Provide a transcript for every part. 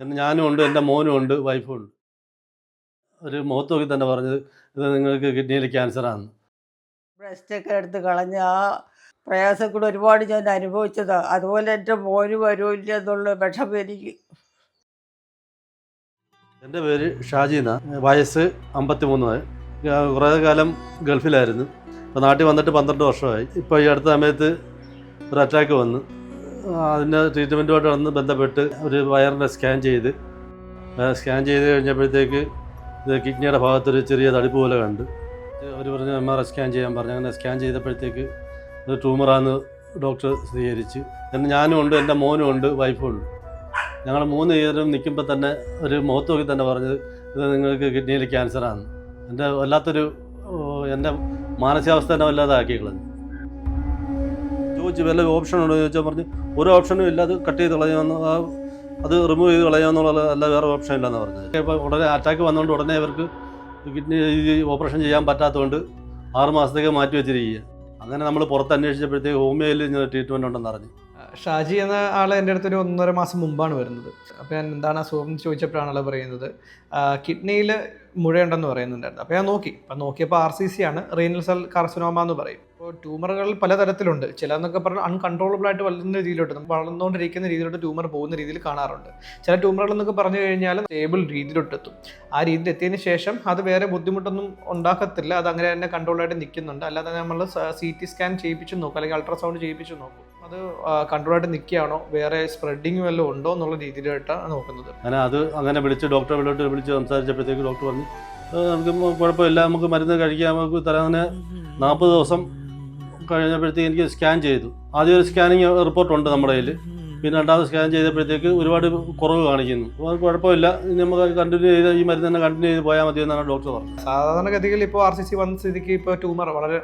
ഞാനും ഉണ്ട് എന്റെ മോനും ഉണ്ട് വൈഫും ഉണ്ട്. ഒരു മുഖത്ത് നോക്കി തന്നെ പറഞ്ഞത് ഇത് നിങ്ങൾക്ക് കിഡ്നിയിൽ ക്യാൻസറാണ് ബ്രസ്റ്റ് ഒക്കെ എടുത്ത് കളഞ്ഞ ആ പ്രയാസം കൂടെ ഒരുപാട് ഞാൻ അനുഭവിച്ചതാണ് അതുപോലെ എന്റെ മോന് വരുമില്ല എന്നുള്ള വിഷമം എനിക്ക്. എന്റെ പേര് ഷാജീന വയസ്സ് അമ്പത്തി മൂന്ന് കുറേ കാലം ഗൾഫിലായിരുന്നു. ഇപ്പോൾ നാട്ടിൽ വന്നിട്ട് പന്ത്രണ്ട് വർഷമായി. ഇപ്പോൾ ഈ അടുത്ത സമയത്ത് ഒരു അറ്റാക്ക് വന്ന്. അതിന്റെ ട്രീറ്റ്മെന്റുമായിട്ട് വന്ന് ബന്ധപ്പെട്ട് ഒരു വയറിനെ സ്കാൻ ചെയ്ത്. സ്കാൻ ചെയ്ത് കഴിഞ്ഞപ്പോഴത്തേക്ക് കിഡ്നിയുടെ ഭാഗത്തൊരു ചെറിയ തടിപ്പ് പോലെ കണ്ട്. അവർ പറഞ്ഞ് എം ആർ ഐ സ്കാൻ ചെയ്യാൻ പറഞ്ഞു. അങ്ങനെ സ്കാൻ ചെയ്തപ്പോഴത്തേക്ക് അത് ട്യൂമറാന്ന് ഡോക്ടർ സ്ഥിരീകരിച്ച്. എന്ന് ഞാനും ഉണ്ട് എന്റെ മോനും ഉണ്ട് വൈഫും ഉണ്ട്. ഞങ്ങൾ മൂന്ന് പേരും നിൽക്കുമ്പോൾ തന്നെ ഒരു മുഖത്ത് നോക്കി തന്നെ പറഞ്ഞത് ഇത് നിങ്ങൾക്ക് കിഡ്നിയിൽ ക്യാൻസറാണ് എന്റെ വല്ലാത്തൊരു എന്റെ മാനസികാവസ്ഥ തന്നെ വല്ലാതെ ആക്കി കളഞ്ഞു ചോദിച്ചു വല്ല ഓപ്ഷൻ ഉണ്ടോ ചോദിച്ചാൽ പറഞ്ഞു ഒരു ഓപ്ഷനും ഇല്ല അത് കട്ട് ചെയ്ത് കളയാമെന്ന് ആ അത് റിമൂവ് ചെയ്ത് കളയാമെന്നുള്ള അല്ല വേറെ ഓപ്ഷൻ ഇല്ലെന്ന് പറഞ്ഞത്. ഇപ്പോൾ ഉടനെ അറ്റാക്ക് വന്നുകൊണ്ട് ഉടനെ അവർക്ക് കിഡ്നി ഓപ്പറേഷൻ ചെയ്യാൻ പറ്റാത്തതുകൊണ്ട് ആറ് മാസത്തേക്ക് മാറ്റി വെച്ചിരിക്കുക അങ്ങനെ നമ്മൾ പുറത്ത് അന്വേഷിച്ചപ്പോഴത്തേക്ക് ഹോമിയോയിൽ ട്രീറ്റ്മെന്റ് ഉണ്ടെന്ന് അറിഞ്ഞു. ഷാജി എന്ന ആൾ എന്റെ അടുത്തൊരു ഒന്നര മാസം മുമ്പാണ് വരുന്നത്. അപ്പോൾ ഞാൻ എന്താണ് അസുഖം ചോദിച്ചപ്പോഴാണല്ലോ പറയുന്നത്. കിഡ്നിയിൽ മുഴയുണ്ടെന്ന് പറയുന്നുണ്ടായിരുന്നു. അപ്പോൾ ഞാൻ നോക്കി. അപ്പം നോക്കിയപ്പോൾ ആർ സി സി ആണ്. റീനൽ സെൽ കാർസിനോമ എന്ന് പറയും. ഇപ്പോൾ ട്യൂമറുകൾ പലതരത്തിലുണ്ട്. ചിലതെന്നൊക്കെ പറഞ്ഞാൽ അൺകൺട്രോളബിൾ ആയിട്ട് വളരുന്ന രീതിയിലോട്ട് നമുക്ക് വളർന്നുകൊണ്ടിരിക്കുന്ന രീതിയിലോട്ട് ട്യൂമർ പോകുന്ന രീതിയിൽ കാണാറുണ്ട്. ചില ട്യൂമറുകൾ എന്നൊക്കെ പറഞ്ഞു കഴിഞ്ഞാൽ സ്റ്റേബിൾ രീതിയിലോട്ട് എത്തും. ആ രീതിയിൽ എത്തിയതിന് ശേഷം അത് വേറെ ബുദ്ധിമുട്ടൊന്നും ഉണ്ടാക്കത്തില്ല. അത് അങ്ങനെ തന്നെ കൺട്രോളായിട്ട് നിൽക്കുന്നുണ്ട്. അല്ലാതെ നമ്മൾ സി ടി സ്കാൻ ചെയ്യിപ്പിച്ച് നോക്കും. അല്ലെങ്കിൽ അൾട്രാസൗണ്ട് ചെയ്യിപ്പിച്ച് നോക്കും. അത് കൺട്രോളായിട്ട് നിൽക്കുകയാണോ വേറെ സ്പ്രെഡിങ് വല്ലതും ഉണ്ടോ എന്നുള്ള രീതിയിലായിട്ടാണ് നോക്കുന്നത്. അങ്ങനെ അത് അങ്ങനെ വിളിച്ച് ഡോക്ടറെ വിളിച്ച് വിളിച്ച് സംസാരിച്ചപ്പോഴത്തേക്ക് ഡോക്ടർ പറഞ്ഞു നമുക്ക് കുഴപ്പമില്ല നമുക്ക് മരുന്ന് കഴിക്കാം നമുക്ക് തരാൻ നാൽപ്പത് ദിവസം കഴിഞ്ഞപ്പോഴത്തേക്ക് എനിക്ക് സ്കാൻ ചെയ്തു. ആദ്യം ഒരു സ്കാനിങ് റിപ്പോർട്ട് ഉണ്ട് നമ്മുടെ കയ്യിൽ പിന്നെ രണ്ടാമത് സ്കാൻ ചെയ്തപ്പോഴത്തേക്ക് ഒരുപാട് കുറവ് കാണിക്കുന്നു. അപ്പോൾ അത് കുഴപ്പമില്ല. നമുക്ക് കണ്ടിന്യൂ ചെയ്ത് ഈ മരുന്ന് തന്നെ കണ്ടിന്യൂ ചെയ്ത് പോയാൽ മതി എന്നാണ് ഡോക്ടർ പറഞ്ഞത്. സാധാരണഗതിയിൽ ഇപ്പോൾ ആർ സി സി വന്ന സ്ഥിതിക്ക് ഇപ്പോൾ ട്യൂമർ വളരെ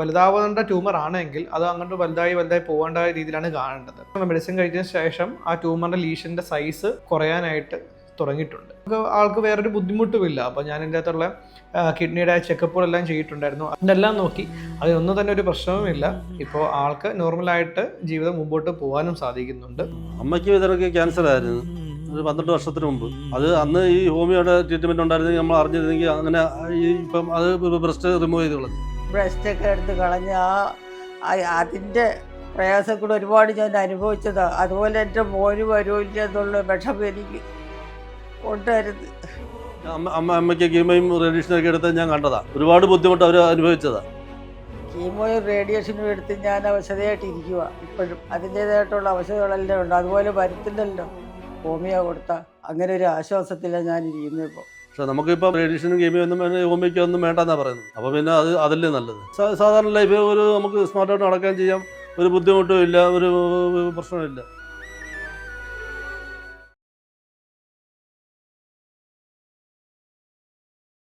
വലുതാവേണ്ട ട്യൂമർ ആണെങ്കിൽ അത് അങ്ങോട്ട് വലുതായി വലുതായി പോകേണ്ട രീതിയിലാണ് കാണേണ്ടത്. മെഡിസിൻ കഴിച്ചതിന് ശേഷം ആ ട്യൂമറിന്റെ ലീഷന്റെ സൈസ് കുറയാനായിട്ട് തുടങ്ങിയിട്ടുണ്ട്. ആൾക്ക് വേറൊരു ബുദ്ധിമുട്ടുമില്ല. അപ്പോൾ ഞാൻ എന്റെ അകത്തുള്ള കിഡ്നിയുടെ ചെക്കപ്പുകളെല്ലാം ചെയ്തിട്ടുണ്ടായിരുന്നു. അതെല്ലാം നോക്കി അതിനൊന്നും തന്നെ ഒരു പ്രശ്നവുമില്ല. ഇപ്പോൾ ആൾക്ക് നോർമലായിട്ട് ജീവിതം മുമ്പോട്ട് പോകാനും സാധിക്കുന്നുണ്ട്. അമ്മയ്ക്ക് ഇതൊക്കെ ക്യാൻസർ ആയിരുന്നു ഒരു പന്ത്രണ്ട് വർഷത്തിന് മുമ്പ്. അത് അന്ന് ഈ ഹോമിയോയുടെ ട്രീറ്റ്മെന്റ് ഉണ്ടായിരുന്നെങ്കിൽ നമ്മൾ അറിഞ്ഞിരുന്നെങ്കിൽ അങ്ങനെ ഈ ഇപ്പം അത് ബ്രസ്റ്റ് റിമൂവ് ചെയ്ത് കളഞ്ഞു. ബ്രസ്റ്റ് ഒക്കെ എടുത്ത് കളഞ്ഞ് ആ ആ- അതിന്റെ പ്രയാസക്കൂടെ ഒരുപാട് ഞാൻ അനുഭവിച്ചതാണ് അതുപോലെ എന്റെ മോന് വരുമില്ല എന്നുള്ള വിഷമം എനിക്ക് ഉണ്ടായിരുന്നു അമ്മ അമ്മയ്ക്ക് കീമയും റേഡിയേഷനൊക്കെ എടുത്ത് ഞാൻ കണ്ടതാ. ഒരുപാട് ബുദ്ധിമുട്ട് അവർ അനുഭവിച്ചതാ. കീമോയും റേഡിയേഷനും എടുത്ത് ഞാൻ അവശതയായിട്ട് ഇരിക്കുക ഇപ്പോഴും. അതിന്റേതായിട്ടുള്ള അവശതകളെല്ലാം ഉണ്ട്. അതുപോലെ വരുത്തില്ലല്ലോ. ഹോമിയോ കൊടുത്ത അങ്ങനെ ഒരു ആശ്വാസത്തിലാണ് ഞാൻ ഇരിക്കുന്നത് ഇപ്പോൾ പക്ഷെ നമുക്കിപ്പോൾ റേഡിയേഷനും കീമിയോ ഒന്നും വേണ്ട ഹോമിയോയ്ക്ക് ഒന്നും വേണ്ടെന്നാണ് പറയുന്നത്. അപ്പോൾ പിന്നെ അത് അതല്ലേ നല്ലത്? സാധാരണ ലൈഫ് ഒരു നമുക്ക് സ്മാർട്ടായിട്ട് നടക്കാൻ ചെയ്യാം. ഒരു ബുദ്ധിമുട്ടും ഇല്ല ഒരു പ്രശ്നമില്ല